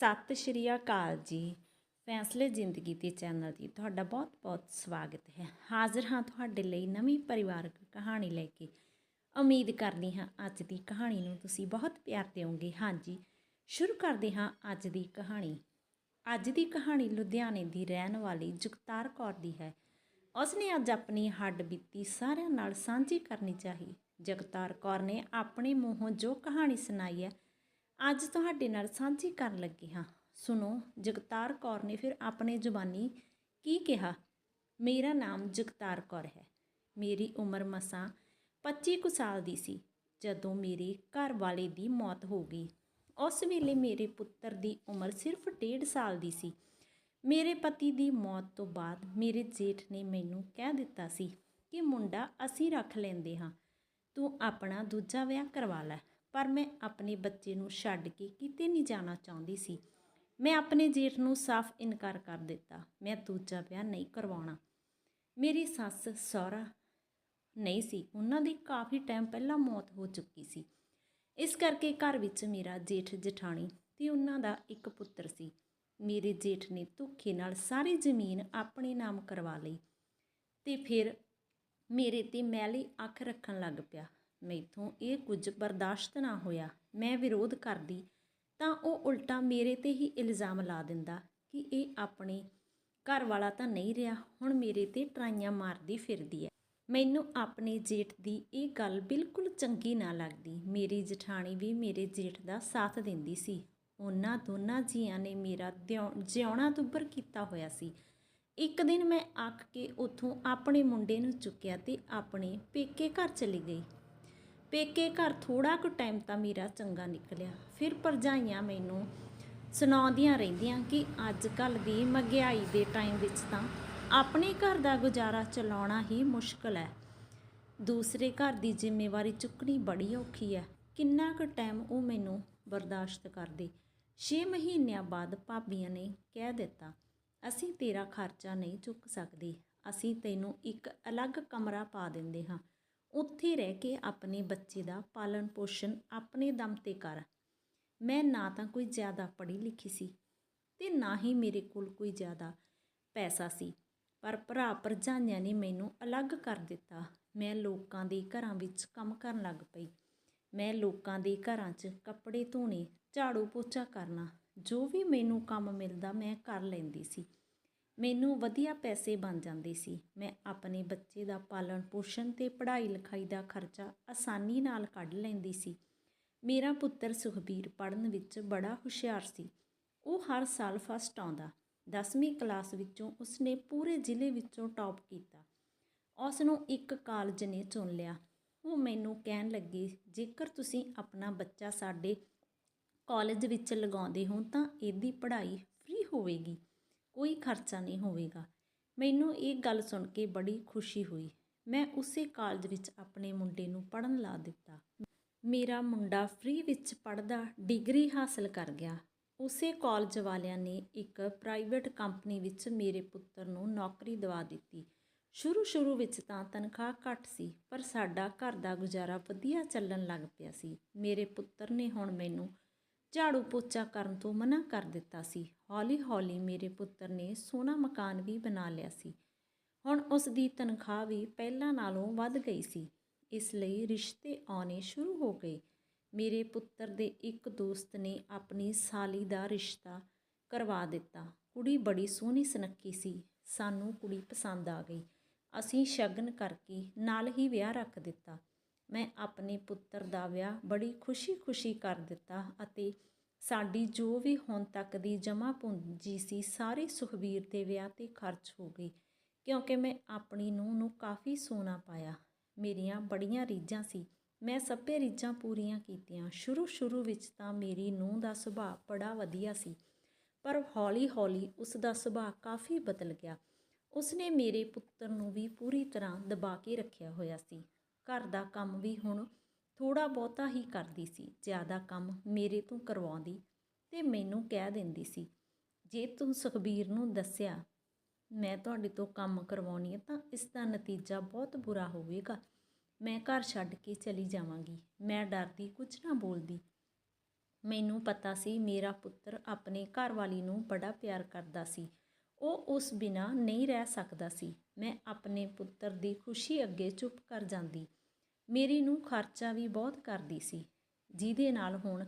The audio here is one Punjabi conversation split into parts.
ਸਤਿ ਸ਼੍ਰੀ ਅਕਾਲ ਜੀ। ਫੈਸਲੇ ਜ਼ਿੰਦਗੀ ਦੇ ਚੈਨਲ ਦੀ ਤੁਹਾਡਾ ਬਹੁਤ-ਬਹੁਤ ਸਵਾਗਤ ਹੈ। ਹਾਜ਼ਰ ਹਾਂ ਤੁਹਾਡੇ ਲਈ ਨਵੀਂ ਪਰਿਵਾਰਕ ਕਹਾਣੀ ਲੈ ਕੇ। ਉਮੀਦ ਕਰਦੀ ਹਾਂ ਅੱਜ ਦੀ ਕਹਾਣੀ ਨੂੰ ਤੁਸੀਂ ਬਹੁਤ ਪਿਆਰ ਦਿਓਗੇ। ਹਾਂਜੀ ਸ਼ੁਰੂ ਕਰਦੇ ਹਾਂ ਅੱਜ ਦੀ ਕਹਾਣੀ। ਅੱਜ ਦੀ ਕਹਾਣੀ ਲੁਧਿਆਣੇ ਦੀ ਰਹਿਣ ਵਾਲੀ ਜਗਤਾਰ ਕੌਰ ਦੀ ਹੈ। ਉਸਨੇ ਅੱਜ ਆਪਣੀ ਹੱਡ ਬੀਤੀ ਸਾਰਿਆਂ ਨਾਲ ਸਾਂਝੀ ਕਰਨੀ ਚਾਹੀ। ਜਗਤਾਰ ਕੌਰ ਨੇ ਆਪਣੇ ਮੂੰਹੋਂ ਜੋ ਕਹਾਣੀ ਸੁਣਾਈ ਹੈ ਅੱਜ ਤੁਹਾਡੇ ਨਾਲ ਸਾਂਝੀ ਕਰਨ ਲੱਗੀ ਹਾਂ। ਸੁਣੋ, ਜਗਤਾਰ ਕੌਰ ਨੇ ਫਿਰ ਆਪਣੇ ਜ਼ੁਬਾਨੀ ਕੀ ਕਿਹਾ? ਮੇਰਾ ਨਾਮ ਜਗਤਾਰ ਕੌਰ ਹੈ। ਮੇਰੀ ਉਮਰ ਮਸਾਂ 25 ਕੁ ਸਾਲ ਦੀ ਸੀ, ਜਦੋਂ ਮੇਰੇ ਘਰ ਵਾਲੇ ਦੀ ਮੌਤ ਹੋ ਗਈ। ਉਸ ਵੇਲੇ ਮੇਰੇ ਪੁੱਤਰ ਦੀ ਉਮਰ ਸਿਰਫ 1.5 ਸਾਲ ਦੀ ਸੀ। ਮੇਰੇ ਪਤੀ ਦੀ ਮੌਤ ਤੋਂ ਬਾਅਦ ਮੇਰੇ ਜੇਠ ਨੇ ਮੈਨੂੰ ਕਹਿ ਦਿੱਤਾ ਸੀ ਕਿ ਮੁੰਡਾ ਅਸੀਂ ਰੱਖ ਲੈਂਦੇ ਹਾਂ। ਤੂੰ ਆਪਣਾ ਦੂਜਾ ਵਿਆਹ ਕਰਵਾ ਲੈ। ਪਰ ਮੈਂ ਆਪਣੇ ਬੱਚੇ ਨੂੰ ਛੱਡ ਕੇ ਕਿਤੇ ਨਹੀਂ ਜਾਣਾ ਚਾਹੁੰਦੀ ਸੀ। ਮੈਂ ਆਪਣੇ ਜੇਠ ਨੂੰ ਸਾਫ਼ ਇਨਕਾਰ ਕਰ ਦਿੱਤਾ। ਮੈਂ ਦੂਜਾ ਵਿਆਹ ਨਹੀਂ ਕਰਵਾਉਣਾ। ਮੇਰੀ ਸੱਸ, ਸਹੁਰਾ ਨਹੀਂ ਸੀ। ਉਹਨਾਂ ਦੀ ਕਾਫੀ ਟਾਈਮ ਪਹਿਲਾਂ ਮੌਤ ਹੋ ਚੁੱਕੀ ਸੀ। ਇਸ ਕਰਕੇ ਘਰ ਵਿੱਚ ਮੇਰਾ ਜੇਠ ਜਠਾਣੀ ਤੇ ਉਹਨਾਂ ਦਾ ਇੱਕ ਪੁੱਤਰ ਸੀ। ਮੇਰੇ ਜੇਠ ਨੇ ਧੋਖੇ ਨਾਲ ਸਾਰੀ ਜ਼ਮੀਨ ਆਪਣੇ ਨਾਮ ਕਰਵਾ ਲਈ ਤੇ ਫਿਰ ਮੇਰੇ ਤੇ ਮੈਲੀ ਅੱਖ ਰੱਖਣ ਲੱਗ ਪਿਆ। ਮੈਥੋਂ ਇਹ ਕੁਝ ਬਰਦਾਸ਼ਤ ਨਾ ਹੋਇਆ। ਮੈਂ ਵਿਰੋਧ ਕਰਦੀ ਤਾਂ ਉਹ ਉਲਟਾ ਮੇਰੇ ਤੇ ਹੀ ਇਲਜ਼ਾਮ ਲਾ ਦਿੰਦਾ ਕਿ ਇਹ ਆਪਣੇ ਘਰ ਵਾਲਾ ਤਾਂ ਨਹੀਂ ਰਿਹਾ, ਹੁਣ ਮੇਰੇ ਤੇ ਟਰਾਈਆਂ ਮਾਰਦੀ ਫਿਰਦੀ ਹੈ। ਮੈਨੂੰ ਆਪਣੇ ਜੇਠ ਦੀ ਇਹ ਗੱਲ ਬਿਲਕੁਲ ਚੰਗੀ ਨਾ ਲੱਗਦੀ। ਮੇਰੀ ਜਠਾਣੀ ਵੀ ਮੇਰੇ ਜੇਠ ਦਾ ਸਾਥ ਦਿੰਦੀ ਸੀ। ਉਹਨਾਂ ਦੋਨਾਂ ਜੀਆਂ ਨੇ ਮੇਰਾ ਦਿਉ- ਜਿਉਣਾ ਦੁੱਬਰ ਕੀਤਾ ਹੋਇਆ ਸੀ। ਇੱਕ ਦਿਨ ਮੈਂ ਆਖ ਕੇ ਉੱਥੋਂ ਆਪਣੇ ਮੁੰਡੇ ਨੂੰ ਚੁੱਕਿਆ ਤੇ ਆਪਣੇ ਪੇਕੇ ਘਰ ਚਲੀ ਗਈ। ਪੇਕੇ ਘਰ ਥੋੜਾ ਕੁ ਟਾਈਮ ਤਾਂ ਮੇਰਾ ਚੰਗਾ ਨਿਕਲਿਆ। ਫਿਰ ਭਰਜਾਈਆਂ ਮੈਨੂੰ ਸੁਣਾਉਂਦੀਆਂ ਰਹਿੰਦੀਆਂ ਕਿ ਅੱਜ ਕੱਲ ਦੀ ਮਹਿੰਗਾਈ ਦੇ ਟਾਈਮ ਵਿੱਚ ਤਾਂ ਆਪਣੇ ਘਰ ਦਾ ਗੁਜ਼ਾਰਾ ਚਲਾਉਣਾ ਹੀ ਮੁਸ਼ਕਲ ਹੈ। ਦੂਸਰੇ ਘਰ ਦੀ ਜ਼ਿੰਮੇਵਾਰੀ ਚੁੱਕਣੀ ਬੜੀ ਔਖੀ ਹੈ। ਕਿੰਨਾ ਕੁ ਟਾਈਮ ਉਹ ਮੈਨੂੰ ਬਰਦਾਸ਼ਤ ਕਰਦੇ। 6 ਮਹੀਨਿਆਂ ਬਾਅਦ ਭਾਬੀਆਂ ਨੇ ਕਹਿ ਦਿੱਤਾ, ਅਸੀਂ ਤੇਰਾ ਖਰਚਾ ਨਹੀਂ ਚੁੱਕ ਸਕਦੇ। ਅਸੀਂ ਤੈਨੂੰ ਇੱਕ ਅਲੱਗ ਕਮਰਾ ਪਾ ਦਿੰਦੇ ਹਾਂ। ਉੱਥੇ ਰਹਿ ਕੇ ਆਪਣੇ ਬੱਚੇ ਦਾ ਪਾਲਣ ਪੋਸ਼ਣ ਆਪਣੇ ਦਮ ਤੇ ਕਰ। ਮੈਂ ਨਾ ਤਾਂ ਕੋਈ ਜ਼ਿਆਦਾ ਪੜ੍ਹੀ ਲਿਖੀ ਸੀ ਤੇ ਨਾ ਹੀ ਮੇਰੇ ਕੋਲ ਕੋਈ ਜ਼ਿਆਦਾ ਪੈਸਾ ਸੀ, ਪਰ ਭਰਾ ਭਰਜਾਈਆਂ ਨੇ ਮੈਨੂੰ ਅਲੱਗ ਕਰ ਦਿੱਤਾ। ਮੈਂ ਲੋਕਾਂ ਦੇ ਘਰਾਂ ਵਿੱਚ ਕੰਮ ਕਰਨ ਲੱਗ ਪਈ। ਮੈਂ ਲੋਕਾਂ ਦੇ ਘਰਾਂ 'ਚ ਕੱਪੜੇ ਧੋਣੇ, ਝਾੜੂ ਪੋਚਾ ਕਰਨਾ, ਜੋ ਵੀ ਮੈਨੂੰ ਕੰਮ ਮਿਲਦਾ ਮੈਂ ਕਰ ਲੈਂਦੀ ਸੀ। ਮੈਨੂੰ ਵਧੀਆ ਪੈਸੇ ਬਣ ਜਾਂਦੇ ਸੀ। ਮੈਂ ਆਪਣੇ ਬੱਚੇ ਦਾ ਪਾਲਣ ਪੋਸ਼ਣ ਅਤੇ ਪੜ੍ਹਾਈ ਲਿਖਾਈ ਦਾ ਖਰਚਾ ਆਸਾਨੀ ਨਾਲ ਕੱਢ ਲੈਂਦੀ ਸੀ। ਮੇਰਾ ਪੁੱਤਰ ਸੁਖਬੀਰ ਪੜ੍ਹਨ ਵਿੱਚ ਬੜਾ ਹੁਸ਼ਿਆਰ ਸੀ। ਉਹ ਹਰ ਸਾਲ ਫਸਟ ਆਉਂਦਾ। 10ਵੀਂ ਕਲਾਸ ਵਿੱਚੋਂ ਉਸਨੇ ਪੂਰੇ ਜ਼ਿਲ੍ਹੇ ਵਿੱਚੋਂ ਟੌਪ ਕੀਤਾ। ਉਸ ਨੂੰ ਇੱਕ ਕਾਲਜ ਨੇ ਚੁਣ ਲਿਆ। ਉਹ ਮੈਨੂੰ ਕਹਿਣ ਲੱਗੇ, ਜੇਕਰ ਤੁਸੀਂ ਆਪਣਾ ਬੱਚਾ ਸਾਡੇ ਕਾਲਜ ਵਿੱਚ ਲਗਾਉਂਦੇ ਹੋ ਤਾਂ ਇਹਦੀ ਪੜ੍ਹਾਈ ਫ੍ਰੀ ਹੋਵੇਗੀ। ਕੋਈ ਖਰਚਾ ਨਹੀਂ ਹੋਵੇਗਾ। ਮੈਨੂੰ ਇਹ ਗੱਲ ਸੁਣ ਕੇ ਬੜੀ ਖੁਸ਼ੀ ਹੋਈ। ਮੈਂ ਉਸੇ ਕਾਲਜ ਵਿੱਚ ਆਪਣੇ ਮੁੰਡੇ ਨੂੰ ਪੜਨ ਲਾ ਦਿੱਤਾ। ਮੇਰਾ ਮੁੰਡਾ ਫ੍ਰੀ ਵਿੱਚ ਪੜਦਾ ਡਿਗਰੀ ਹਾਸਲ ਕਰ ਗਿਆ। ਉਸੇ ਕਾਲਜ ਵਾਲਿਆਂ ਨੇ ਇੱਕ ਪ੍ਰਾਈਵੇਟ ਕੰਪਨੀ ਵਿੱਚ ਮੇਰੇ ਪੁੱਤਰ ਨੂੰ ਨੌਕਰੀ ਦਿਵਾ ਦਿੱਤੀ। ਸ਼ੁਰੂ ਸ਼ੁਰੂ ਵਿੱਚ ਤਾਂ ਤਨਖਾਹ ਘੱਟ ਸੀ, ਪਰ ਸਾਡਾ ਘਰ ਦਾ ਗੁਜ਼ਾਰਾ ਵਧੀਆ ਚੱਲਣ ਲੱਗ ਪਿਆ ਸੀ। ਮੇਰੇ ਪੁੱਤਰ ਨੇ ਹੁਣ ਮੈਨੂੰ ਝਾੜੂ ਪੋਚਾ ਕਰਨ ਤੋਂ ਮਨਾ ਕਰ ਦਿੱਤਾ ਸੀ। ਹੌਲੀ-ਹੌਲੀ ਮੇਰੇ ਪੁੱਤਰ ਨੇ ਸੋਹਣਾ ਮਕਾਨ ਵੀ ਬਣਾ ਲਿਆ ਸੀ। ਹੁਣ ਉਸ ਦੀ ਤਨਖਾਹ ਵੀ ਪਹਿਲਾਂ ਨਾਲੋਂ ਵੱਧ ਗਈ ਸੀ। ਇਸ ਲਈ ਰਿਸ਼ਤੇ ਆਉਣੇ ਸ਼ੁਰੂ ਹੋ ਗਏ। ਮੇਰੇ ਪੁੱਤਰ ਦੇ ਇੱਕ ਦੋਸਤ ਨੇ ਆਪਣੀ ਸਾਲੀ ਦਾ ਰਿਸ਼ਤਾ ਕਰਵਾ ਦਿੱਤਾ। ਕੁੜੀ ਬੜੀ ਸੋਹਣੀ ਸੁਨੱਖੀ ਸੀ। ਸਾਨੂੰ ਕੁੜੀ ਪਸੰਦ ਆ ਗਈ। ਅਸੀਂ ਸ਼ਗਨ ਕਰਕੇ ਨਾਲ ਹੀ ਵਿਆਹ ਰੱਖ ਦਿੱਤਾ। ਮੈਂ ਆਪਣੇ ਪੁੱਤਰ ਦਾ ਵਿਆਹ ਬੜੀ ਖੁਸ਼ੀ-ਖੁਸ਼ੀ ਕਰ ਦਿੱਤਾ ਅਤੇ ਸਾਡੀ ਜੋ ਵੀ ਹੁਣ ਤੱਕ ਦੀ ਜਮ੍ਹਾਂ ਪੂੰਜੀ ਸੀ, ਸਾਰੀ ਸੁਖਬੀਰ ਦੇ ਵਿਆਹ ਤੇ ਖਰਚ ਹੋ ਗਈ, ਕਿਉਂਕਿ ਮੈਂ ਆਪਣੀ ਨੂੰਹ ਨੂੰ ਕਾਫੀ ਸੋਨਾ ਪਾਇਆ। ਮੇਰੀਆਂ ਬੜੀਆਂ ਰੀਝਾਂ ਸੀ। ਮੈਂ ਸਭੇ ਰੀਝਾਂ ਪੂਰੀਆਂ ਕੀਤੀਆਂ। ਸ਼ੁਰੂ-ਸ਼ੁਰੂ ਵਿੱਚ ਤਾਂ ਮੇਰੀ ਨੂੰਹ ਦਾ ਸੁਭਾਅ ਬੜਾ ਵਧੀਆ ਸੀ, ਪਰ ਹੌਲੀ-ਹੌਲੀ ਉਸ ਦਾ ਸੁਭਾਅ ਕਾਫੀ ਬਦਲ ਗਿਆ। ਉਸਨੇ ਮੇਰੇ ਪੁੱਤਰ ਨੂੰ ਵੀ ਪੂਰੀ ਤਰ੍ਹਾਂ ਦਬਾ ਕੇ ਰੱਖਿਆ ਹੋਇਆ ਸੀ। ਘਰ ਦਾ ਕੰਮ ਵੀ ਹੁਣ ਥੋੜ੍ਹਾ ਬਹੁਤਾ ਹੀ ਕਰਦੀ ਸੀ, ਜ਼ਿਆਦਾ ਕੰਮ ਮੇਰੇ ਤੋਂ ਕਰਵਾਉਂਦੀ ਅਤੇ ਮੈਨੂੰ ਕਹਿ ਦਿੰਦੀ ਸੀ, ਜੇ ਤੂੰ ਸੁਖਬੀਰ ਨੂੰ ਦੱਸਿਆ, ਮੈਂ ਤੁਹਾਡੇ ਤੋਂ ਕੰਮ ਕਰਵਾਉਣੀ ਹੈ ਤਾਂ ਇਸ ਦਾ ਨਤੀਜਾ ਬਹੁਤ ਬੁਰਾ ਹੋਵੇਗਾ। ਮੈਂ ਘਰ ਛੱਡ ਕੇ ਚਲੀ ਜਾਵਾਂਗੀ ਮੈਂ ਡਰਦੀ ਕੁਝ ਨਾ ਬੋਲਦੀ। ਮੈਨੂੰ ਪਤਾ ਸੀ ਮੇਰਾ ਪੁੱਤਰ ਆਪਣੇ ਘਰਵਾਲੀ ਨੂੰ ਬੜਾ ਪਿਆਰ ਕਰਦਾ ਸੀ। ਉਹ ਉਸ ਬਿਨਾ ਨਹੀਂ ਰਹਿ ਸਕਦਾ ਸੀ। ਮੈਂ ਆਪਣੇ ਪੁੱਤਰ ਦੀ ਖੁਸ਼ੀ ਅੱਗੇ ਚੁੱਪ ਕਰ ਜਾਂਦੀ। ਮੇਰੀ ਨੂੰ ਖਰਚਾ ਵੀ ਬਹੁਤ ਕਰਦੀ ਸੀ। ਜਿਹਦੇ ਨਾਲ ਹੁਣ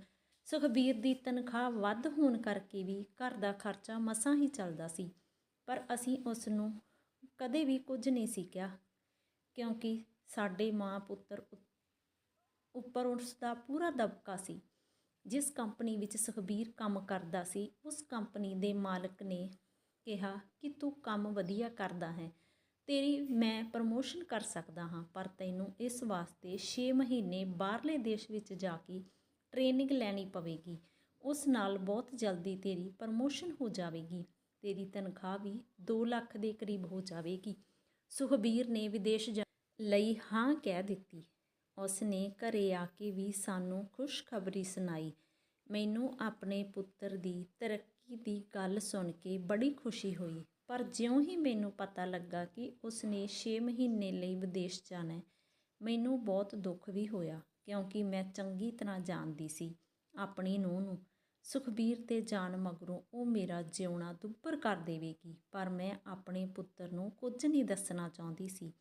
ਸੁਖਬੀਰ ਦੀ ਤਨਖਾਹ ਵੱਧ ਹੋਣ ਕਰਕੇ ਵੀ ਘਰ ਦਾ ਖਰਚਾ ਮਸਾਂ ਹੀ ਚੱਲਦਾ ਸੀ। ਪਰ ਅਸੀਂ ਉਸ ਨੂੰ ਕਦੇ ਵੀ ਕੁਝ ਨਹੀਂ ਸੀ ਕਿਹਾ, ਕਿਉਂਕਿ ਸਾਡੇ ਮਾਂ ਪੁੱਤਰ ਉੱਪਰ ਉਸ ਦਾ ਪੂਰਾ ਦਬਕਾ ਸੀ। ਜਿਸ ਕੰਪਨੀ ਵਿੱਚ ਸੁਖਬੀਰ ਕੰਮ ਕਰਦਾ ਸੀ, ਉਸ ਕੰਪਨੀ ਦੇ ਮਾਲਕ ਨੇ ਕਿਹਾ ਕਿ ਤੂੰ ਕੰਮ ਵਧੀਆ ਕਰਦਾ ਹੈ। ਤੇਰੀ ਮੈਂ ਪ੍ਰਮੋਸ਼ਨ ਕਰ ਸਕਦਾ ਹਾਂ, ਪਰ ਤੈਨੂੰ ਇਸ ਵਾਸਤੇ 6 ਮਹੀਨੇ ਬਾਹਰਲੇ ਦੇਸ਼ ਵਿੱਚ ਜਾ ਕੇ ਟ੍ਰੇਨਿੰਗ ਲੈਣੀ ਪਵੇਗੀ। ਉਸ ਨਾਲ ਬਹੁਤ ਜਲਦੀ ਤੇਰੀ ਪ੍ਰਮੋਸ਼ਨ ਹੋ ਜਾਵੇਗੀ। ਤੇਰੀ ਤਨਖਾਹ ਵੀ 2 ਲੱਖ ਦੇ ਕਰੀਬ ਹੋ ਜਾਵੇਗੀ। ਸੁਖਬੀਰ ਨੇ ਵਿਦੇਸ਼ ਜਾ ਲਈ ਹਾਂ ਕਹਿ ਦਿੱਤੀ। ਉਸ ਨੇ ਘਰੇ ਆ ਕੇ ਵੀ ਸਾਨੂੰ ਖੁਸ਼ਖਬਰੀ ਸੁਣਾਈ। ਮੈਨੂੰ ਆਪਣੇ ਪੁੱਤਰ ਦੀ ਤਰੱਕੀ ਦੀ ਗੱਲ ਸੁਣ ਕੇ ਬੜੀ ਖੁਸ਼ੀ ਹੋਈ। ਪਰ ਜਿਉਂ ਹੀ ਮੈਨੂੰ ਪਤਾ ਲੱਗਾ ਕਿ ਉਸ ਨੇ 6 ਮਹੀਨੇ ਲਈ ਵਿਦੇਸ਼ ਜਾਣਾ ਹੈ, ਮੈਨੂੰ ਬਹੁਤ ਦੁੱਖ ਵੀ ਹੋਇਆ, ਕਿਉਂਕਿ ਮੈਂ ਚੰਗੀ ਤਰ੍ਹਾਂ ਜਾਣਦੀ ਸੀ ਆਪਣੀ ਨੂੰਹ ਨੂੰ। ਸੁਖਬੀਰ ਤੇ ਜਾਣ ਮਗਰੋਂ ਉਹ ਮੇਰਾ ਜਿਉਣਾ ਦੁੱਭਰ ਕਰ ਦੇਵੇਗੀ, ਪਰ ਮੈਂ ਆਪਣੇ ਪੁੱਤਰ ਨੂੰ ਕੁਝ ਨਹੀਂ ਦੱਸਣਾ ਚਾਹੁੰਦੀ ਸੀ।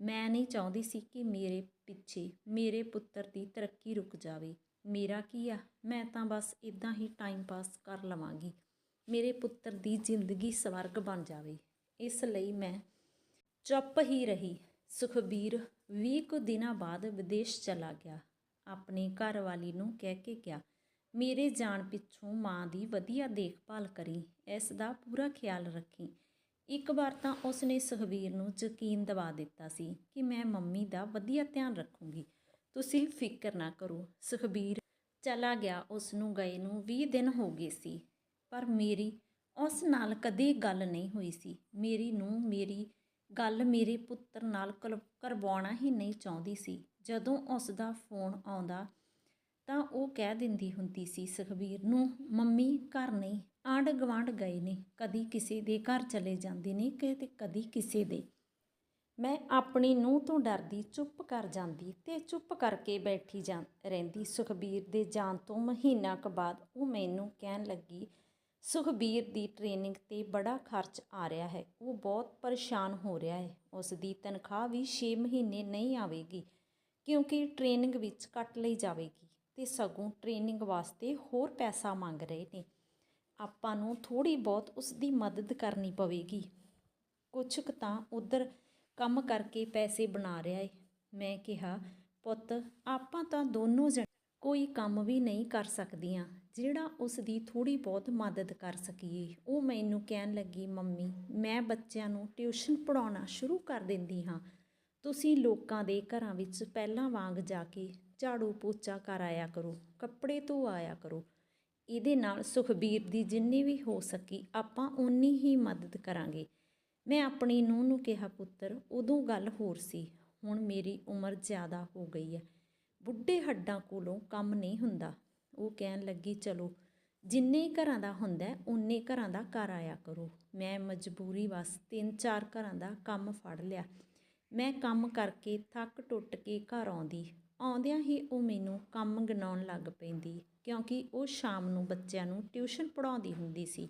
ਮੈਂ ਨਹੀਂ ਚਾਹੁੰਦੀ ਸੀ ਕਿ ਮੇਰੇ ਪਿੱਛੇ ਮੇਰੇ ਪੁੱਤਰ ਦੀ ਤਰੱਕੀ ਰੁਕ ਜਾਵੇ। ਮੇਰਾ ਕੀ ਆ? ਮੈਂ ਤਾਂ ਬਸ ਇਦਾਂ ਹੀ ਟਾਈਮ ਪਾਸ ਕਰ ਲਵਾਂਗੀ। ਮੇਰੇ ਪੁੱਤਰ ਦੀ ਜ਼ਿੰਦਗੀ ਸਵਰਗ ਬਣ ਜਾਵੇ। ਇਸ ਲਈ ਮੈਂ ਚੁੱਪ ਹੀ ਰਹੀ। ਸੁਖਬੀਰ 20 ਕੁ ਦਿਨਾਂ ਬਾਅਦ ਵਿਦੇਸ਼ ਚਲਾ ਗਿਆ। ਆਪਣੀ ਘਰਵਾਲੀ ਨੂੰ ਕਹਿ ਕੇ ਗਿਆ, ਮੇਰੇ ਜਾਣ ਪਿੱਛੋਂ ਮਾਂ ਦੀ ਵਧੀਆ ਦੇਖਭਾਲ ਕਰੀ, ਇਸ ਦਾ ਪੂਰਾ ਖਿਆਲ ਰੱਖੀ। ਇੱਕ ਵਾਰ ਤਾਂ ਉਸਨੇ ਸੁਖਬੀਰ ਨੂੰ ਯਕੀਨ ਦਿਵਾ ਦਿੱਤਾ ਸੀ ਕਿ ਮੈਂ ਮੰਮੀ ਦਾ ਵਧੀਆ ਧਿਆਨ ਰੱਖੂੰਗੀ। ਤੁਸੀਂ ਫਿਕਰ ਨਾ ਕਰੋ, ਸੁਖਬੀਰ। ਚਲਾ ਗਿਆ। ਉਸ ਨੂੰ ਗਏ ਨੂੰ 20 ਦਿਨ ਹੋ ਗਏ ਸੀ। ਪਰ ਮੇਰੀ, ਉਸ ਨਾਲ ਕਦੇ ਗੱਲ ਨਹੀਂ ਹੋਈ ਸੀ। ਮੇਰੀ ਨੂੰ ਮੇਰੀ ਗੱਲ ਮੇਰੇ ਪੁੱਤਰ ਨਾਲ ਕਲ- ਕਰਵਾਉਣਾ ਹੀ ਨਹੀਂ ਚਾਹੁੰਦੀ ਸੀ। ਜਦੋਂ ਉਸ ਦਾ ਫੋਨ ਆਉਂਦਾ ਤਾਂ ਉਹ ਕਹਿ ਦਿੰਦੀ ਹੁੰਦੀ ਸੀ, ਸੁਖਬੀਰ ਨੂੰ ਮੰਮੀ ਘਰ ਨਹੀਂ ਆਂਢ ਗਵਾਂਢ ਗਏ ਨੇ। ਕਦੀ ਕਿਸੇ ਦੇ ਘਰ ਚਲੇ ਜਾਂਦੇ ਨੇ ਕਿ ਤੇ ਕਦੀ ਕਿਸੇ ਦੇ। ਮੈਂ ਆਪਣੀ ਨੂੰਹ ਤੋਂ ਡਰਦੀ ਚੁੱਪ ਕਰ ਜਾਂਦੀ ਤੇ ਚੁੱਪ ਕਰਕੇ ਬੈਠੀ ਜਾਂ, ਰਹਿੰਦੀ। ਸੁਖਬੀਰ ਦੇ ਜਾਣ ਤੋਂ ਮਹੀਨਾ ਕੁ ਬਾਅਦ ਉਹ ਮੈਨੂੰ ਕਹਿਣ ਲੱਗੀ ਸੁਖਬੀਰ ਦੀ ਟ੍ਰੇਨਿੰਗ ਤੇ ਬੜਾ ਖਰਚ ਆ ਰਿਹਾ ਹੈ। ਉਹ ਬਹੁਤ ਪਰੇਸ਼ਾਨ ਹੋ ਰਿਹਾ ਹੈ। ਉਸ ਦੀ ਤਨਖਾਹ ਵੀ 6 ਮਹੀਨੇ ਨਹੀਂ ਆਵੇਗੀ, ਕਿਉਂਕਿ ਟ੍ਰੇਨਿੰਗ ਵਿੱਚ ਕੱਟ ਲਈ ਜਾਵੇਗੀ ਤੇ ਸਗੋਂ ਟ੍ਰੇਨਿੰਗ ਵਾਸਤੇ ਹੋਰ ਪੈਸਾ ਮੰਗ ਰਹੇ ਨੇ। ਆਪਾਂ ਨੂੰ ਥੋੜੀ ਬਹੁਤ ਉਸ ਦੀ ਮਦਦ ਕਰਨੀ ਪਵੇਗੀ। ਕੁਛ ਕੁ ਤਾਂ ਉਧਰ ਕੰਮ ਕਰਕੇ ਪੈਸੇ ਬਣਾ ਰਿਹਾ ਏ ਮੈਂ ਕਿਹਾ, ਪੁੱਤ, ਆਪਾਂ ਤਾਂ ਦੋਨੋਂ ਜਣ ਕੋਈ ਕੰਮ ਵੀ ਨਹੀਂ ਕਰ ਸਕਦੀਆਂ। ਜਿਹੜਾ ਉਸ ਦੀ ਥੋੜੀ ਬਹੁਤ ਮਦਦ ਕਰ ਸਕੀਏ। ਉਹ ਮੈਨੂੰ ਕਹਿਣ ਲੱਗੀ, ਮੰਮੀ, ਮੈਂ ਬੱਚਿਆਂ ਨੂੰ ਟਿਊਸ਼ਨ ਪੜਾਉਣਾ ਸ਼ੁਰੂ ਕਰ ਦਿੰਦੀ ਹਾਂ। ਤੁਸੀਂ ਲੋਕਾਂ ਦੇ ਘਰਾਂ ਵਿੱਚ ਪਹਿਲਾਂ ਵਾਂਗ ਜਾ ਕੇ ਝਾੜੂ ਪੋਚਾ ਕਰ ਆਇਆ ਕਰੋ, ਕੱਪੜੇ ਧੋ ਆਇਆ ਕਰੋ। ਇਹਦੇ ਨਾਲ ਸੁਖਬੀਰ ਦੀ ਜਿੰਨੀ ਵੀ ਹੋ ਸਕੀ, ਆਪਾਂ ਉਨੀ ਹੀ ਮਦਦ ਕਰਾਂਗੇ। ਮੈਂ ਆਪਣੀ ਨੂੰਹ ਨੂੰ ਕਿਹਾ, ਪੁੱਤਰ, ਉਦੋਂ ਗੱਲ ਹੋਰ ਸੀ। ਹੁਣ ਮੇਰੀ ਉਮਰ ਜ਼ਿਆਦਾ ਹੋ ਗਈ ਹੈ। ਬੁੱਢੇ ਹੱਡਾਂ ਕੋਲੋਂ ਕੰਮ ਨਹੀਂ ਹੁੰਦਾ। ਉਹ ਕਹਿਣ ਲੱਗੀ, ਚਲੋ, ਜਿੰਨੇ ਘਰਾਂ ਦਾ ਹੁੰਦਾ ਉਨੇ ਘਰਾਂ ਦਾ ਕਰ ਆਇਆ ਕਰੋ। ਮੈਂ ਮਜਬੂਰੀ ਵਸ ਤਿੰਨ ਚਾਰ ਘਰਾਂ ਦਾ ਕੰਮ ਫੜ ਲਿਆ। ਮੈਂ ਕੰਮ ਕਰਕੇ ਥੱਕ ਟੁੱਟ ਕੇ ਘਰ ਆਉਂਦੀ। ਆਉਂਦਿਆਂ ਹੀ ਉਹ ਮੈਨੂੰ ਕੰਮ ਗਿਣਾਉਣ ਲੱਗ ਪੈਂਦੀ, ਕਿਉਂਕਿ ਉਹ ਸ਼ਾਮ ਨੂੰ ਬੱਚਿਆਂ ਨੂੰ ਟਿਊਸ਼ਨ ਪੜਾਉਂਦੀ ਹੁੰਦੀ ਸੀ।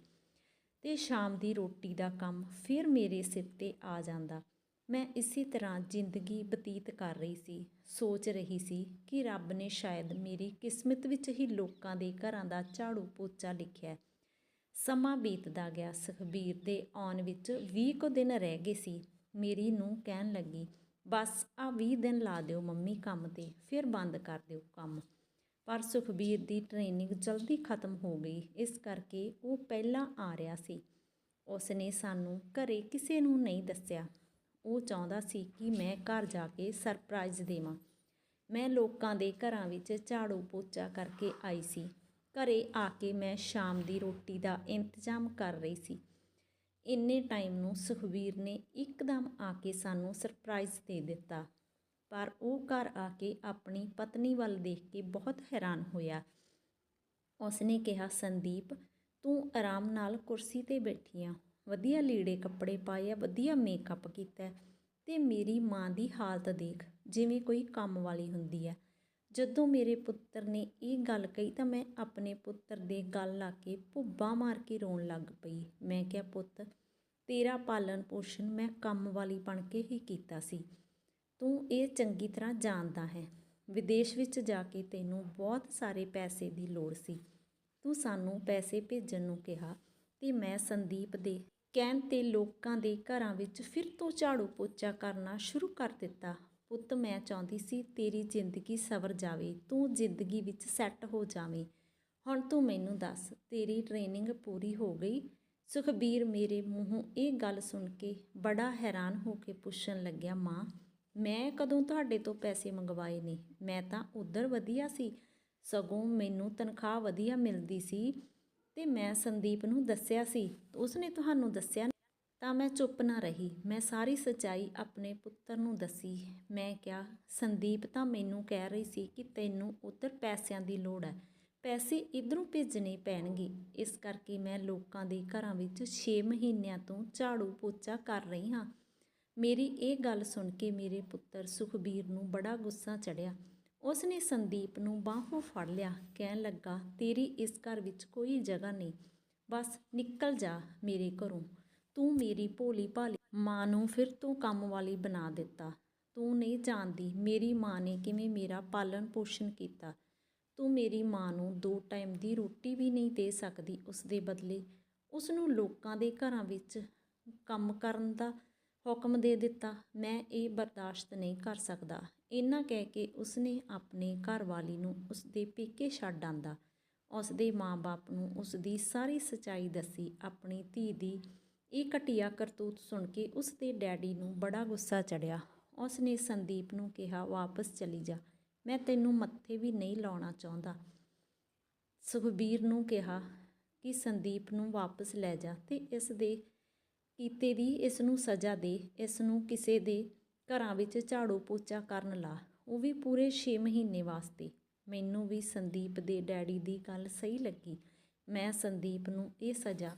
ਤੇ ਸ਼ਾਮ ਦੀ ਰੋਟੀ ਦਾ ਕੰਮ ਫਿਰ ਮੇਰੇ ਸਿਰ ਤੇ ਆ ਜਾਂਦਾ। ਮੈਂ ਇਸੇ ਤਰ੍ਹਾਂ ਜ਼ਿੰਦਗੀ ਬਤੀਤ ਕਰ ਰਹੀ ਸੀ, ਸੋਚ ਰਹੀ ਸੀ ਕਿ ਰੱਬ ਨੇ ਸ਼ਾਇਦ ਮੇਰੀ ਕਿਸਮਤ ਵਿੱਚ ਹੀ ਲੋਕਾਂ ਦੇ ਘਰਾਂ ਦਾ ਝਾੜੂ ਪੋਚਾ ਲਿਖਿਆ ਸਮਾਂ ਬੀਤਦਾ ਗਿਆ, ਸੁਖਬੀਰ ਦੇ ਆਉਣ ਵਿੱਚ 20 ਕੁ ਦਿਨ ਰਹਿ ਗਏ ਸੀ। ਮੇਰੀ ਨੂੰ ਕਹਿਣ ਲੱਗੀ, ਬਸ ਆ 20 ਦਿਨ ਲਾ ਦਿਓ ਮੰਮੀ ਕੰਮ ਤੇ, ਫਿਰ ਬੰਦ ਕਰ ਦਿਓ ਕੰਮ। ਪਰ ਸੁਖਬੀਰ ਦੀ ਟ੍ਰੇਨਿੰਗ ਜਲਦੀ ਖਤਮ ਹੋ ਗਈ, ਇਸ ਕਰਕੇ ਉਹ ਪਹਿਲਾਂ ਆ ਰਿਹਾ ਸੀ। ਉਸ ਨੇ ਸਾਨੂੰ ਘਰੇ ਕਿਸੇ ਨੂੰ ਨਹੀਂ ਦੱਸਿਆ। ਉਹ ਚਾਹੁੰਦਾ ਸੀ ਕਿ ਮੈਂ ਘਰ ਜਾ ਕੇ ਸਰਪ੍ਰਾਈਜ਼ ਦੇਵਾਂ। ਮੈਂ ਲੋਕਾਂ ਦੇ ਘਰਾਂ ਵਿੱਚ ਝਾੜੂ ਪੋਚਾ ਕਰਕੇ ਆਈ ਸੀ। ਘਰੇ ਆ ਕੇ ਮੈਂ ਸ਼ਾਮ ਦੀ ਰੋਟੀ ਦਾ ਇੰਤਜ਼ਾਮ ਕਰ ਰਹੀ ਸੀ। ਇੰਨੇ ਟਾਈਮ ਨੂੰ ਸੁਖਬੀਰ ਨੇ ਇੱਕਦਮ ਆ ਕੇ ਸਾਨੂੰ ਸਰਪ੍ਰਾਈਜ਼ ਦੇ ਦਿੱਤਾ। ਪਰ ਉਹ ਘਰ ਆ ਕੇ ਆਪਣੀ ਪਤਨੀ ਵੱਲ ਦੇਖ ਕੇ ਬਹੁਤ ਹੈਰਾਨ ਹੋਇਆ। ਉਸਨੇ ਕਿਹਾ, ਸੰਦੀਪ, ਤੂੰ ਆਰਾਮ ਨਾਲ ਕੁਰਸੀ ਤੇ ਬੈਠੀ ਆ। ਵਧੀਆ ਲੀੜੇ ਕੱਪੜੇ ਪਾਏ ਆ, ਵਧੀਆ ਮੇਕਅਪ ਕੀਤਾ ਅਤੇ ਮੇਰੀ ਮਾਂ ਦੀ ਹਾਲਤ ਦੇਖ ਜਿਵੇਂ ਕੋਈ ਕੰਮ ਵਾਲੀ ਹੁੰਦੀ ਹੈ। ਜਦੋਂ ਮੇਰੇ ਪੁੱਤਰ ਨੇ ਇਹ ਗੱਲ ਕਹੀ ਤਾਂ ਮੈਂ ਆਪਣੇ ਪੁੱਤਰ ਦੇ ਗੱਲ ਲਾ ਕੇ ਭੁੱਬਾ ਮਾਰ ਕੇ ਰੋਣ ਲੱਗ ਪਈ। ਮੈਂ ਕਿਹਾ, ਪੁੱਤ, ਤੇਰਾ ਪਾਲਣ ਪੋਸ਼ਣ ਮੈਂ ਕੰਮ ਵਾਲੀ ਬਣ ਕੇ ਹੀ ਕੀਤਾ ਸੀ। ਤੂੰ ਇਹ ਚੰਗੀ ਤਰ੍ਹਾਂ ਜਾਣਦਾ ਹੈ। ਵਿਦੇਸ਼ ਵਿੱਚ ਜਾ ਕੇ ਤੈਨੂੰ ਬਹੁਤ ਸਾਰੇ ਪੈਸੇ ਦੀ ਲੋੜ ਸੀ। ਤੂੰ ਸਾਨੂੰ ਪੈਸੇ ਭੇਜਣ ਨੂੰ ਕਿਹਾ ਤੇ ਮੈਂ ਸੰਦੀਪ ਦੇ ਕਹਿਣ ਤੇ ਲੋਕਾਂ ਦੇ ਘਰਾਂ ਵਿੱਚ ਫਿਰ ਤੋਂ ਝਾੜੂ ਪੋਚਾ ਕਰਨਾ ਸ਼ੁਰੂ ਕਰ ਦਿੱਤਾ। ਪੁੱਤ, ਮੈਂ ਚਾਹੁੰਦੀ ਸੀ ਤੇਰੀ ਜ਼ਿੰਦਗੀ ਸਵਰ ਜਾਵੇ, ਤੂੰ ਜ਼ਿੰਦਗੀ ਵਿੱਚ ਸੈੱਟ ਹੋ ਜਾਵੇਂ। ਹੁਣ ਤੂੰ ਮੈਨੂੰ ਦੱਸ, ਤੇਰੀ ਟ੍ਰੇਨਿੰਗ ਪੂਰੀ ਹੋ ਗਈ? ਸੁਖਬੀਰ ਮੇਰੇ ਮੂੰਹੋਂ ਇਹ ਗੱਲ ਸੁਣ ਕੇ ਬੜਾ ਹੈਰਾਨ ਹੋ ਕੇ ਪੁੱਛਣ ਲੱਗਿਆ, ਮਾਂ, ਮੈਂ ਕਦੋਂ ਤੁਹਾਡੇ ਤੋਂ ਪੈਸੇ ਮੰਗਵਾਏ ਨੇ? ਮੈਂ ਤਾਂ ਉਧਰ ਵਧੀਆ ਸੀ। ਸਗੋਂ ਮੈਨੂੰ ਤਨਖਾਹ ਵਧੀਆ ਮਿਲਦੀ ਸੀ। ਤੇ ਮੈਂ ਸੰਦੀਪ ਨੂੰ ਦੱਸਿਆ ਸੀ। ਉਸਨੇ ਤੁਹਾਨੂੰ ਦੱਸਿਆ ਤਾਂ ਮੈਂ ਚੁੱਪ ਨਾ ਰਹੀ। ਮੈਂ ਸਾਰੀ ਸੱਚਾਈ ਆਪਣੇ ਪੁੱਤਰ ਨੂੰ ਦੱਸੀ। ਮੈਂ ਕਿਹਾ, ਸੰਦੀਪ ਤਾਂ ਮੈਨੂੰ ਕਹਿ ਰਹੀ ਸੀ ਕਿ ਤੈਨੂੰ ਉੱਧਰ ਪੈਸਿਆਂ ਦੀ ਲੋੜ ਹੈ ਪੈਸੇ ਇਧਰੋਂ ਭੇਜਣੇ ਪੈਣਗੇ। ਇਸ ਕਰਕੇ ਮੈਂ ਲੋਕਾਂ ਦੇ ਘਰਾਂ ਵਿੱਚ 6 ਮਹੀਨਿਆਂ ਤੋਂ ਝਾੜੂ ਪੋਚਾ ਕਰ ਰਹੀ ਹਾਂ। ਮੇਰੀ ਇਹ ਗੱਲ ਸੁਣ ਕੇ ਮੇਰੇ ਪੁੱਤਰ ਸੁਖਬੀਰ ਨੂੰ ਬੜਾ ਗੁੱਸਾ ਚੜਿਆ। ਉਸ ਨੇ ਸੰਦੀਪ ਨੂੰ ਬਾਹੋਂ ਫੜ ਲਿਆ, ਕਹਿਣ ਲੱਗਾ, ਤੇਰੀ ਇਸ ਘਰ ਵਿੱਚ ਕੋਈ ਜਗ੍ਹਾ ਨਹੀਂ। ਬਸ ਨਿਕਲ ਜਾ ਮੇਰੇ ਘਰੋਂ। ਤੂੰ ਮੇਰੀ ਭੋਲੀ ਭਾਲੀ ਮਾਂ ਨੂੰ ਫਿਰ ਤੂੰ ਕੰਮ ਵਾਲੀ ਬਣਾ ਦਿੱਤਾ। ਤੂੰ ਨਹੀਂ ਜਾਣਦੀ ਮੇਰੀ ਮਾਂ ਨੇ ਕਿਵੇਂ ਮੇਰਾ ਪਾਲਣ ਪੋਸ਼ਣ ਕੀਤਾ। ਤੂੰ ਮੇਰੀ ਮਾਂ ਨੂੰ ਦੋ ਟਾਈਮ ਦੀ ਰੋਟੀ ਵੀ ਨਹੀਂ ਦੇ ਸਕਦੀ ਉਸ ਦੇ ਬਦਲੇ। ਉਸ ਨੂੰ ਲੋਕਾਂ ਦੇ ਘਰਾਂ ਵਿੱਚ ਕੰਮ ਕਰਨ ਦਾ ਹੁਕਮ ਦੇ ਦਿੱਤਾ, ਮੈਂ ਇਹ ਬਰਦਾਸ਼ਤ ਨਹੀਂ ਕਰ ਸਕਦਾ। ਇਹਨਾਂ ਕਹਿ ਕੇ ਉਸਨੇ ਆਪਣੇ ਘਰ ਵਾਲੀ ਨੂੰ ਉਸਦੇ ਪੇਕੇ ਛੱਡ ਆਂਦਾ। ਉਸਦੇ ਮਾਂ-ਬਾਪ ਨੂੰ ਉਸਦੀ ਸਾਰੀ ਸਚਾਈ ਦੱਸੀ। ਆਪਣੀ ਧੀ ਦੀ ਇਹ ਘਟੀਆ ਕਰਤੂਤ ਸੁਣ ਕੇ ਉਸਦੇ ਡੈਡੀ ਨੂੰ ਬੜਾ ਗੁੱਸਾ ਚੜਿਆ। ਉਸਨੇ ਸੰਦੀਪ ਨੂੰ ਕਿਹਾ, ਵਾਪਸ ਚਲੀ ਜਾ। ਮੈਂ ਤੈਨੂੰ ਮੱਥੇ ਵੀ ਨਹੀਂ ਲਾਉਣਾ ਚਾਹੁੰਦਾ। ਸੁਖਬੀਰ ਨੂੰ ਕਿਹਾ ਕਿ ਸੰਦੀਪ ਨੂੰ ਵਾਪਸ ਲੈ ਜਾ ਤੇ ਇਸ ਦੇ ਕੀਤੇ ਦੀ ਇਸ ਨੂੰ ਸਜ਼ਾ ਦੇ ਇਸ ਨੂੰ ਕਿਸੇ ਦੇ ਘਰਾਂ ਵਿੱਚ ਝਾੜੂ ਪੋਚਾ ਕਰਨ ਲਾ। ਉਹ ਵੀ ਪੂਰੇ 6 ਮਹੀਨੇ ਵਾਸਤੇ। ਮੈਨੂੰ ਵੀ ਸੰਦੀਪ ਦੇ ਡੈਡੀ ਦੀ ਗੱਲ ਸਹੀ ਲੱਗੀ। ਮੈਂ ਸੰਦੀਪ ਨੂੰ ਇਹ ਸਜ਼ਾ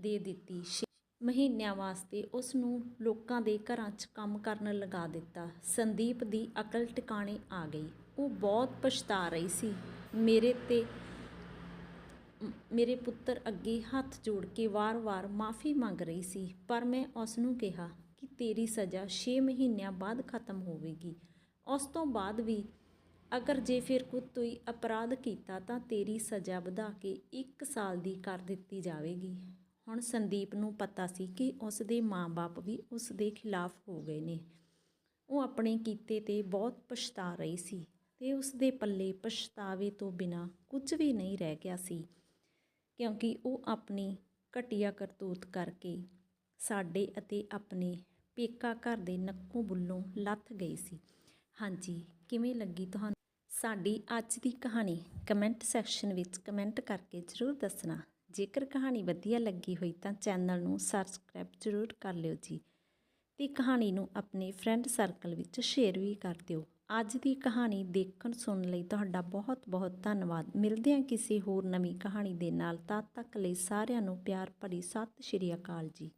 ਦੇ ਦਿੱਤੀ। ਛੇ ਮਹੀਨਿਆਂ ਵਾਸਤੇ ਉਸ ਨੂੰ ਲੋਕਾਂ ਦੇ ਘਰਾਂ 'ਚ ਕੰਮ ਕਰਨ ਲਗਾ ਦਿੱਤਾ। ਸੰਦੀਪ ਦੀ ਅਕਲ ਟਿਕਾਣੇ ਆ ਗਈ। ਉਹ ਬਹੁਤ ਪਛਤਾ ਰਹੀ ਸੀ। ਮੇਰੇ ਤੇ ਮੇਰੇ ਪੁੱਤਰ ਅੱਗੇ ਹੱਥ ਜੋੜ ਕੇ ਵਾਰ-ਵਾਰ ਮਾਫੀ ਮੰਗ ਰਹੀ ਸੀ, ਪਰ ਮੈਂ ਉਸ ਨੂੰ ਕਿਹਾ ਕਿ ਤੇਰੀ ਸਜ਼ਾ 6 ਮਹੀਨਿਆਂ ਬਾਅਦ ਖਤਮ ਹੋਵੇਗੀ। ਉਸ ਤੋਂ ਬਾਅਦ ਵੀ ਅਗਰ ਜੇ ਫਿਰ ਕੋਈ ਅਪਰਾਧ ਕੀਤਾ ਤਾਂ ਤੇਰੀ ਸਜ਼ਾ ਵਧਾ ਕੇ 1 ਸਾਲ ਦੀ ਕਰ ਦਿੱਤੀ ਜਾਵੇਗੀ। ਹੁਣ ਸੰਦੀਪ ਨੂੰ ਪਤਾ ਸੀ ਕਿ ਉਸ ਦੇ ਮਾਂ-ਬਾਪ ਵੀ ਉਸ ਦੇ ਖਿਲਾਫ ਹੋ ਗਏ ਨੇ। ਉਹ ਆਪਣੇ ਕੀਤੇ ਤੇ ਬਹੁਤ ਪਛਤਾ ਰਹੀ ਸੀ ਤੇ ਉਸ ਦੇ ਪੱਲੇ ਪਛਤਾਵੇ ਤੋਂ ਬਿਨਾ ਕੁਝ ਵੀ ਨਹੀਂ ਰਹਿ ਗਿਆ ਸੀ। ਕਿਉਂਕਿ ਉਹ ਆਪਣੀ ਘਟੀਆ ਕਰਤੂਤ ਕਰਕੇ ਸਾਡੇ ਅਤੇ ਆਪਣੇ ਪੇਕਾ ਘਰ ਦੇ ਨੱਕੋਂ ਬੁੱਲੋਂ ਲੱਥ ਗਈ ਸੀ। ਹਾਂਜੀ, ਕਿਵੇਂ ਲੱਗੀ ਤੁਹਾਨੂੰ ਸਾਡੀ ਅੱਜ ਦੀ ਕਹਾਣੀ? ਕਮੈਂਟ ਸੈਕਸ਼ਨ ਵਿੱਚ ਕਮੈਂਟ ਕਰਕੇ ਜ਼ਰੂਰ ਦੱਸਣਾ। ਜੇਕਰ ਕਹਾਣੀ ਵਧੀਆ ਲੱਗੀ ਹੋਈ ਤਾਂ ਚੈਨਲ ਨੂੰ ਸਬਸਕ੍ਰਾਈਬ ਜ਼ਰੂਰ ਕਰ ਲਿਓ ਜੀ ਤੇ ਕਹਾਣੀ ਨੂੰ ਆਪਣੇ ਫਰੈਂਡ ਸਰਕਲ ਵਿੱਚ ਸ਼ੇਅਰ ਵੀ ਕਰ ਦਿਓ। ਅੱਜ ਦੀ ਕਹਾਣੀ ਦੇਖਣ ਸੁਣਨ ਲਈ ਤੁਹਾਡਾ ਬਹੁਤ ਬਹੁਤ ਧੰਨਵਾਦ। ਮਿਲਦੇ ਹਾਂ ਕਿਸੇ ਹੋਰ ਨਵੀਂ ਕਹਾਣੀ ਦੇ ਨਾਲ। ਤਦ ਤੱਕ ਲਈ ਸਾਰਿਆਂ ਨੂੰ ਪਿਆਰ ਭਰੀ ਸਤਿ ਸ਼੍ਰੀ ਅਕਾਲ ਜੀ।